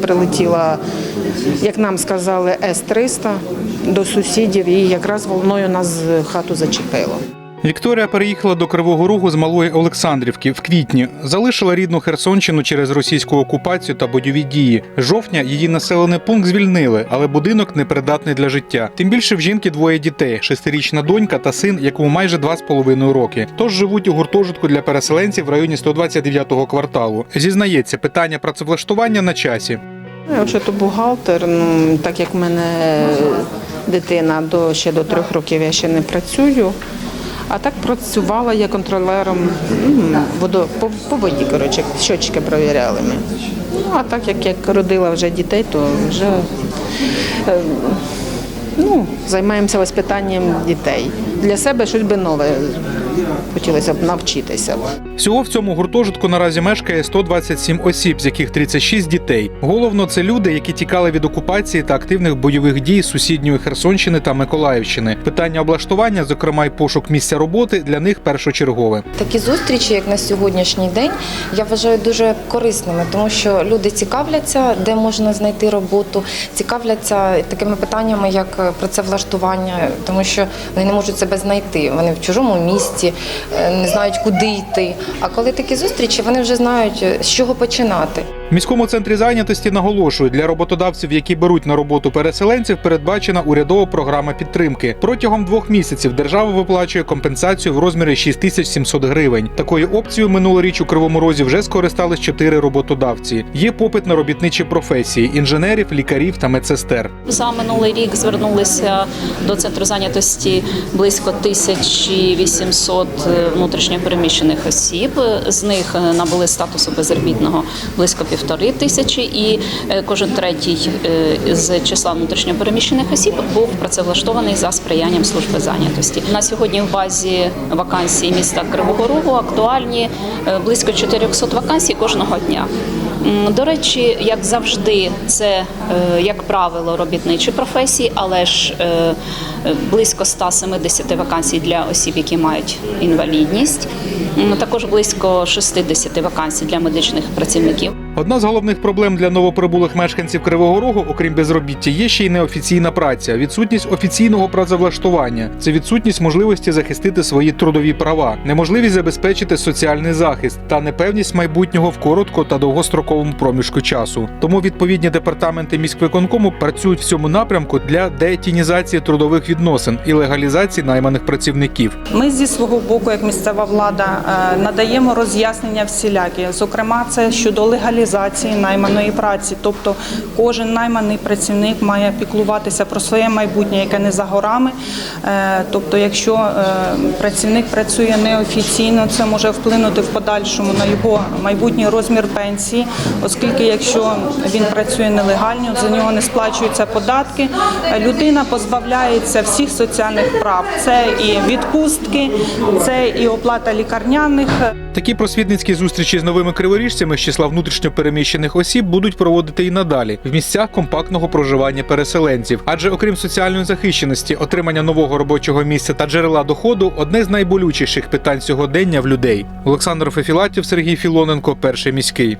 Прилетіла, як нам сказали, С-300 до сусідів і якраз волною нас хату зачепило. Вікторія переїхала до Кривого Рогу з малої Олександрівки в квітні. Залишила рідну Херсонщину через російську окупацію та бойові дії. Жовтня її населений пункт звільнили, але будинок непридатний для життя. Тим більше в жінки двоє дітей: шестирічна донька та син, якому майже два з половиною роки. Тож живуть у гуртожитку для переселенців в районі 129-го кварталу. Зізнається, питання працевлаштування на часі. Я взагалі то бухгалтер, ну так як в мене дитина до ще до трьох років я ще не працюю. А так працювала я контролером водо, по, по воді, коротше, щочки провіряли ми. Ну, а так як я родила вже дітей, то вже е, ну, займаємося воспитанням дітей. Для себе щось би нове хотілося б навчитися. Всього в цьому гуртожитку наразі мешкає 127 осіб, з яких 36 дітей. Головно, це люди, які тікали від окупації та активних бойових дій з сусідньої Херсонщини та Миколаївщини. Питання облаштування, зокрема й пошук місця роботи, для них першочергове. Такі зустрічі, як на сьогоднішній день, я вважаю дуже корисними, тому що люди цікавляться, де можна знайти роботу, цікавляться такими питаннями, як працевлаштування, тому що вони не можуть себе знайти. Вони в чужому місті, е, не знають, куди йти. А коли такі зустрічі, вони вже знають, е, з чого починати. В міському центрі зайнятості наголошують, для роботодавців, які беруть на роботу переселенців, передбачена урядова програма підтримки. Протягом двох місяців держава виплачує компенсацію в розмірі 6700 гривень. Такою опцією минулоріч у Кривому Розі вже скористались чотири роботодавці. Є попит на робітничі професії інженерів, лікарів та медсестер. За минулий рік звернулися до центру зайнятості близько 1800 внутрішньопереміщених осіб. З них е, набули статусу безробітного близько півтори тисячі, і е, кожен третій е, з числа внутрішньопереміщених осіб був працевлаштований за сприянням служби зайнятості. На сьогодні в базі вакансій міста Кривого Рогу актуальні е, близько 400 вакансій кожного дня. До речі, як завжди, це як правило робітничі професії, але ж близько 170 вакансій для осіб, які мають інвалідність. Також близько 60 вакансій для медичних працівників. Одна з головних проблем для новоприбулих мешканців Кривого Рогу, окрім безробіття, є ще й неофіційна праця, відсутність офіційного працевлаштування. Це відсутність можливості захистити свої трудові права, неможливість забезпечити соціальний захист та непевність майбутнього в коротко та довгостроковому проміжку часу. Тому відповідні департаменти міськвиконкому працюють в цьому напрямку для детінізації трудових відносин і легалізації найманих працівників. Ми зі свого боку, як місцева влада, е, надаємо роз'яснення всілякі. Зокрема, це щодо легалізації найманої праці. Тобто кожен найманий працівник має піклуватися про своє майбутнє, яке не за горами. Е, Тобто, якщо е, працівник працює неофіційно, це може вплинути в подальшому на його майбутній розмір пенсії, оскільки якщо він працює нелегально, за нього не сплачуються податки, людина позбавляється всіх соціальних прав. Це і відпустки, це і оплата лікарняних. Такі просвітницькі зустрічі з новими криворіжцями з числа внутрішньопереміщених осіб будуть проводити і надалі в місцях компактного проживання переселенців. Адже окрім соціальної захищеності, отримання нового робочого місця та джерела доходу одне з найболючіших питань сьогодення в людей. Олександр Фефілатів, Сергій Філоненко, перший міський.